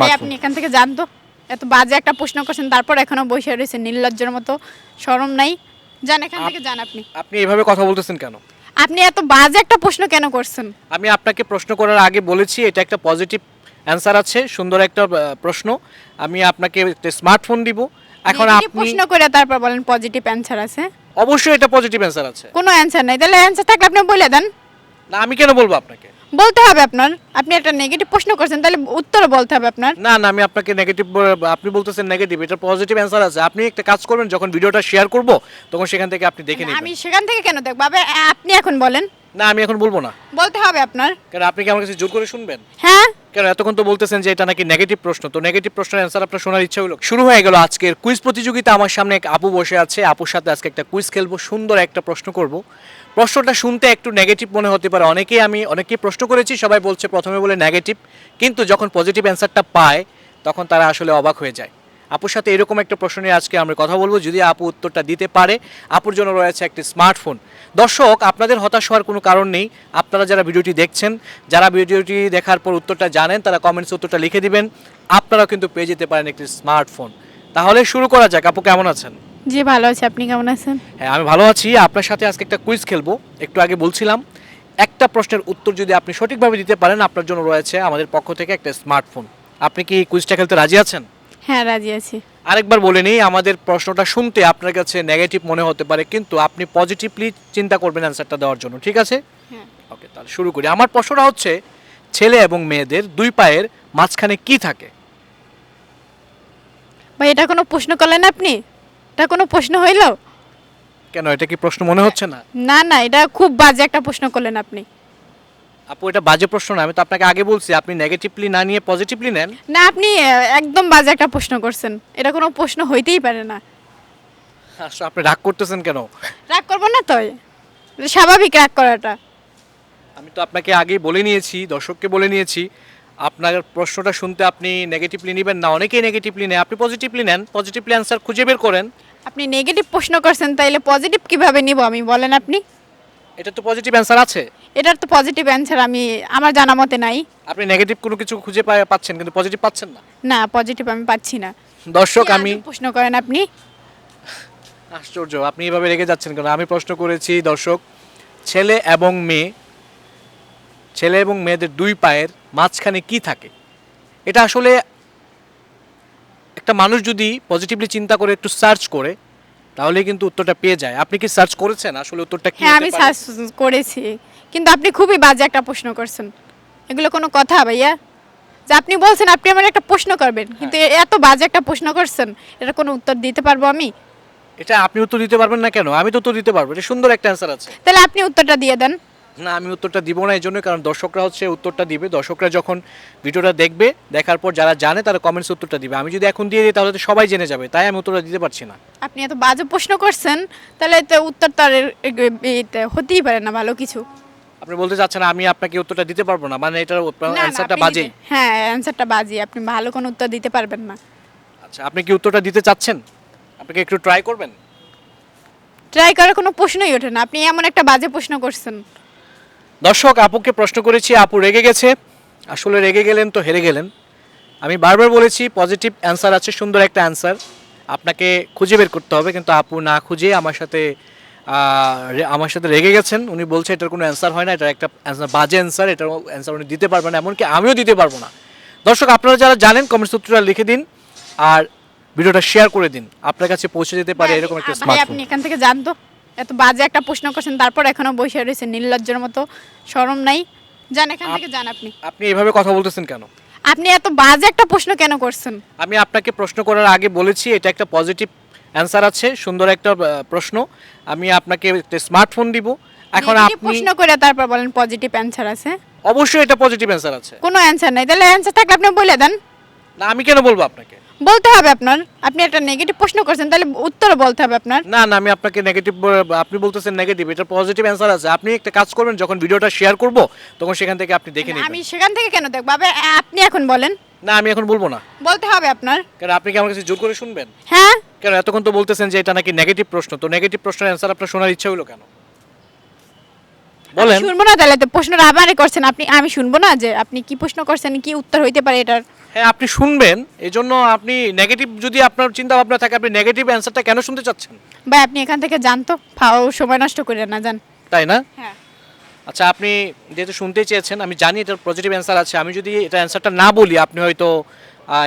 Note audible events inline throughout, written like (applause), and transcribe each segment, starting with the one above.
ভাই আপনি এখান থেকে জানতো এত বাজে একটা প্রশ্ন করছেন তারপর এখনও বসে নির্লজ্জের মতো। শরম নাই। যান এখান থেকে যান আপনি। আপনি এইভাবে কথা বলতেছেন কেন? আপনি এত বাজে একটা প্রশ্ন কেন করছেন? আমি আপনাকে প্রশ্ন করার আগে বলেছি এটা একটা পজিটিভ অ্যান্সার আছে সুন্দর একটা প্রশ্ন। আমি আপনাকে একটা স্মার্টফোন দিব। এখন আপনি প্রশ্ন করে তারপর বলেন পজিটিভ অ্যান্সার আছে। অবশ্যই এটা পজিটিভ অ্যান্সার আছে। কোনো অ্যান্সার নাই। তাহলে অ্যান্সার থাকলে আপনি বলে দেন। না আমি কেন বলব আপনাকে? বলতে হবে আপনার। আপনি একটা নেগেটিভ প্রশ্ন করছেন তাহলে উত্তর বলতে হবে আপনার। না না আমি আপনাকে নেগেটিভ আপনি বলতেছেন নেগেটিভ এটা পজিটিভ অ্যান্সার আছে। আপনি একটা কাজ করবেন যখন ভিডিওটা শেয়ার করব তখন সেখান থেকে আপনি দেখে আমি সেখান থেকে কেন দেখব? আপনি এখন বলেন। না আমি এখন বলব না। বলতে হবে আপনার। কারণ আপনি কি আমার কাছে জোর করে শুনবেন? হ্যাঁ। কেন এতক্ষণ তো বলতেছেন যে এটা নাকি নেগেটিভ প্রশ্ন তো নেগেটিভ প্রশ্নের অ্যান্সার আপনার শোনার ইচ্ছা হলো। শুরু হয়ে গেল আজকের কুইজ প্রতিযোগিতা। আমার সামনে এক আপু বসে আছে। আপুর সাথে আজকে একটা কুইজ খেলব সুন্দর একটা প্রশ্ন করব। প্রশ্নটা শুনতে একটু নেগেটিভ মনে হতে পারে। অনেকেই আমি অনেকেই প্রশ্ন করেছি সবাই বলছে প্রথমে বলে নেগেটিভ কিন্তু যখন পজিটিভ অ্যান্সারটা পায় তখন তারা আসলে অবাক হয়ে যায়। আপুর সাথে এরকম একটা প্রশ্ন নিয়ে আজকে আমরা কথা বলব। যদি আপু উত্তরটা দিতে পারে আপুর জন্য রয়েছে একটি স্মার্টফোন দর্শক আপনাদের হতাশ হওয়ার কোনো কারণ নেই। আপনারা যারা ভিডিওটি দেখছেন যারা ভিডিওটি দেখার পর উত্তরটা জানেন তারা কমেন্টস উত্তরটা লিখে দিবেন। আপনারাও কিন্তু পেয়ে যেতে পারেন একটি স্মার্টফোন তাহলে শুরু করা যাক। আপু কেমন আছেন? জি ভালো আছি। আপনি কেমন আছেন? হ্যাঁ আমি ভালো আছি। আপনার সাথে আজকে একটা কুইজ খেলব। একটু আগে বলছিলাম একটা প্রশ্নের উত্তর যদি আপনি সঠিকভাবে দিতে পারেন আপনার জন্য রয়েছে আমাদের পক্ষ থেকে একটা স্মার্টফোন আপনি কি কুইজটা খেলতে রাজি আছেন? হ্যাঁ রাজি আছি। আরেকবার বলে নিই আমাদের প্রশ্নটা শুনতে আপনার কাছে নেগেটিভ মনে হতে পারে কিন্তু আপনি পজিটিভলি চিন্তা করবেন অ্যান্সারটা দেওয়ার জন্য ঠিক আছে? হ্যাঁ। ওকে তাহলে শুরু করি। আমার প্রশ্নটা হচ্ছে ছেলে এবং মেয়েদের দুই পায়ের মাঝখানে কি থাকে? ভাই এটা কোনো প্রশ্ন করলেন আপনি? এটা কোনো প্রশ্ন হইল? কেন এটা কি প্রশ্ন মনে হচ্ছে না? না না এটা খুব বাজে একটা প্রশ্ন করলেন আপনি। আপু এটা বাজে প্রশ্ন না আমি তো আপনাকে আগে বলছি আপনি নেগেটিভলি না নিয়ে পজিটিভলি নেন। না আপনি একদম বাজে একটা প্রশ্ন করছেন। এটা কোনো প্রশ্ন হইতেই পারে না। আসলে আপনি রাগ করতেছেন কেন? রাগ করব না তো? স্বাভাবিক রাগ করাটা। আমি তো আপনাকে আগেই বলে নিয়েছি দর্শককে বলে নিয়েছি আপনার প্রশ্নটা শুনতে আপনি নেগেটিভলি নেবেন না অনেকেই নেগেটিভলি নেয়। আপনি পজিটিভলি নেন পজিটিভলি অ্যান্সার খুঁজে বের করেন। আপনি নেগেটিভ প্রশ্ন করছেন তাইলে পজিটিভ কীভাবে নিব আমি বলেন আপনি। এটা তো পজিটিভ অ্যান্সার আছে? এটার তো পজিটিভ অ্যান্সার আমি আমার জানা মতে নাই। আপনি নেগেটিভ কোনো কিছু খুঁজে পা- পাচ্ছেন কিন্তু পজিটিভ পাচ্ছেন না? না পজিটিভ আমি পাচ্ছি না। দর্শক কি আমি আজব প্রশ্ন করেন আপনি? আশ্চর্য আপনি এভাবে রেগে যাচ্ছেন কেন? আমি প্রশ্ন করেছি দর্শক ছেলে এবং মেয়ে ছেলে এবং মেয়েদের দুই পায়ের মাঝখানে কি থাকে? এটা আসলে একটা মানুষ যদি পজিটিভলি চিন্তা করে একটু সার্চ করে তাহলে কিন্তু উত্তরটা পেয়ে যায়। আপনি কি সার্চ করেছেন? আসলে উত্তরটা কি হ্যাঁ হতে আমি পারে? সার্চ করেছি। কিন্তু আপনি খুবই বাজে একটা প্রশ্ন করছেন। এগুলো কোনো কথা ভাইয়া? যে আপনি বলছেন আপনি আমার একটা প্রশ্ন করবেন। কিন্তু এ- এত বাজে একটা প্রশ্ন করছেন এটা কোনো উত্তর দিতে পারব আমি? এটা আপনি উত্তর দিতে পারবেন না কেন? আমি তো উত্তর দিতে পারব। এটা সুন্দর একটা অ্যান্সার আছে। তাহলে আপনি উত্তরটা দিয়ে দেন। না আমি উত্তরটা দিব না এই জন্য কারণ দর্শকরা হচ্ছে উত্তরটা দিবে। দর্শকরা যখন ভিডিওটা দেখবে দেখার পর যারা জানে তারা কমেন্টস উত্তরটা দিবে। আমি যদি এখন দিয়ে দিই তাহলে তো সবাই জেনে যাবে তাই আমি উত্তরটা দিতে পারছি না। আপনি এত বাজে প্রশ্ন করছেন তাহলে তো উত্তর তো আর এ- এ- এতে হতেই পারে না ভালো কিছু। আপনি বলতে চাচ্ছেন আমি আপনাকে উত্তরটা দিতে পারব না? মানে এটার অ্যান্সারটা বাজে হ্যাঁ অ্যান্সারটা বাজে আপনি ভালো কোনো উত্তর দিতে পারবেন না। আচ্ছা আপনি কি উত্তরটা দিতে চাচ্ছেন? আপনাকে একটু ট্রাই করবেন? ট্রাই করার কোনো প্রশ্নই ওঠে না আপনি এমন একটা বাজে প্রশ্ন করছেন। দর্শক আপুকে প্রশ্ন করেছি আপু রেগে গেছে। আসলে রেগে গেলেন তো হেরে গেলেন। আমি বারবার বলেছি পজিটিভ অ্যান্সার আছে সুন্দর একটা অ্যান্সার আপনাকে খুঁজে বের করতে হবে কিন্তু আপু না খুঁজে আমার সাথে আমার সাথে রেগে গেছেন। উনি বলছে এটার কোনো অ্যান্সার হয় না এটার একটা answer বাজে অ্যান্সার এটার অ্যান্সার উনি দিতে পারবেন এমনকি আমিও দিতে পারব না। দর্শক আপনারা যারা জানেন কমেন্টস সূত্রটা লিখে দিন আর ভিডিওটা শেয়ার করে দিন। আপনার কাছে পৌঁছে যেতে পারে এরকম একটা স্মার্টফোন আপনি এখান থেকে জানতো এত বাজে একটা প্রশ্ন করছেন তারপর এখনও বসে রয়েছে নির্লজ্জের মতো। শরম নাই। যান এখান থেকে যান আপনি। আপনি এভাবে কথা বলতেছেন কেন? আপনি এত বাজে একটা প্রশ্ন কেন করছেন? আমি আপনাকে প্রশ্ন করার আগে বলেছি এটা একটা পজিটিভ অ্যান্সার আছে সুন্দর একটা প্রশ্ন। আমি আপনাকে একটা স্মার্টফোন দিব। এখন আপনি প্রশ্ন করে তারপর বলেন পজিটিভ অ্যান্সার আছে। অবশ্যই এটা পজিটিভ অ্যান্সার আছে। কোনো অ্যান্সার নাই। তাহলে অ্যান্সার থাকলে আপনি বলে দেন। না আমি কেন বলব আপনাকে? বলতে হবে আপনার। আপনি একটা নেগেটিভ প্রশ্ন করছেন তাহলে উত্তর বলতে হবে আপনার। না না আমি আপনাকে নেগেটিভ আপনি বলতেছেন নেগেটিভ এটা পজিটিভ অ্যান্সার আছে। আপনি একটা কাজ করবেন যখন ভিডিওটা শেয়ার করব তখন সেখান থেকে আপনি দেখে নেবেন। আমি সেখান থেকে কেন দেখব? আপনি এখন বলেন। না আমি এখন বলব না। বলতে হবে আপনার। কারণ আপনি কি আমার কাছে জোর করে শুনবেন? হ্যাঁ। কেন এতক্ষণ তো বলতেছেন যে এটা নাকি নেগেটিভ প্রশ্ন তো নেগেটিভ প্রশ্নের অ্যান্সার আপনার শোনার ইচ্ছা হলো কেন? বলেন। শুনব না তাহলে তো প্রশ্নটা আমারে করছেন আপনি আমি শুনব না যে আপনি কি প্রশ্ন করছেন কি উত্তর হইতে পারে এটার? হ্যাঁ আপনি শুনবেন এই জন্য আপনি নেগেটিভ যদি আপনার চিন্তা ভাবনা থাকে আপনি নেগেটিভ অ্যান্সারটা কেন শুনতে চাচ্ছেন? ভাই আপনি এখান থেকে জানতো ফাও সময় নষ্ট করে না জান তাই না? হ্যাঁ। আচ্ছা আপনি যেহেতু শুনতেই চেয়েছেন আমি জানি এটার পজিটিভ অ্যান্সার আছে আমি যদি এটা অ্যান্সারটা না বলি আপনি হয়তো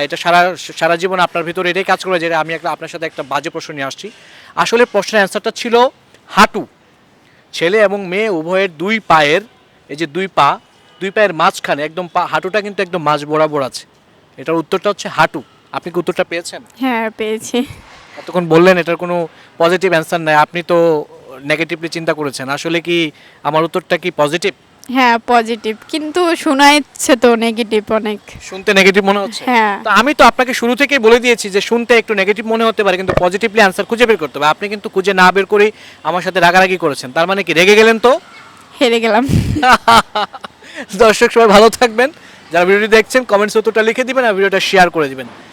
এটা সারা সারা জীবন আপনার ভিতরে এটাই কাজ করে যে আমি একটা আপনার সাথে একটা বাজে প্রশ্ন নিয়ে আসছি। আসলে প্রশ্নের অ্যান্সারটা ছিল হাঁটু। ছেলে এবং মেয়ে উভয়ের দুই পায়ের এই যে দুই পা দুই পায়ের মাঝখানে একদম পা হাঁটুটা কিন্তু একদম মাঝ বরাবর আছে। এটার উত্তরটা হচ্ছে হাঁটু। আপনি কি উত্তরটা পেয়েছেন? হ্যাঁ পেয়েছি। এতক্ষণ বললেন এটার কোনো পজিটিভ অ্যান্সার নাই। আপনি তো নেগেটিভলি চিন্তা করেছেন। আসলে কি আমার উত্তরটা কি পজিটিভ হ্যাঁ পজিটিভ কিন্তু শোনা ইচ্ছে তো নেগেটিভ অনেক। শুনতে নেগেটিভ মনে হচ্ছে? হ্যাঁ। তো আমি তো আপনাকে শুরু থেকেই বলে দিয়েছি যে শুনতে একটু নেগেটিভ মনে হতে পারে কিন্তু পজিটিভলি অ্যান্সার খুঁজে বের করতে হবে। আপনি কিন্তু খুঁজে না বের করেই আমার সাথে রাগারাগি করেছেন। তার মানে কি রেগে গেলেন তো? হেরে গেলাম। (laughs) দর্শক সবাই ভালো থাকবেন। যারা ভিডিওটি দেখছেন কমেন্টস উত্তরটা লিখে দিবেন আর ভিডিওটা শেয়ার করে দিবেন।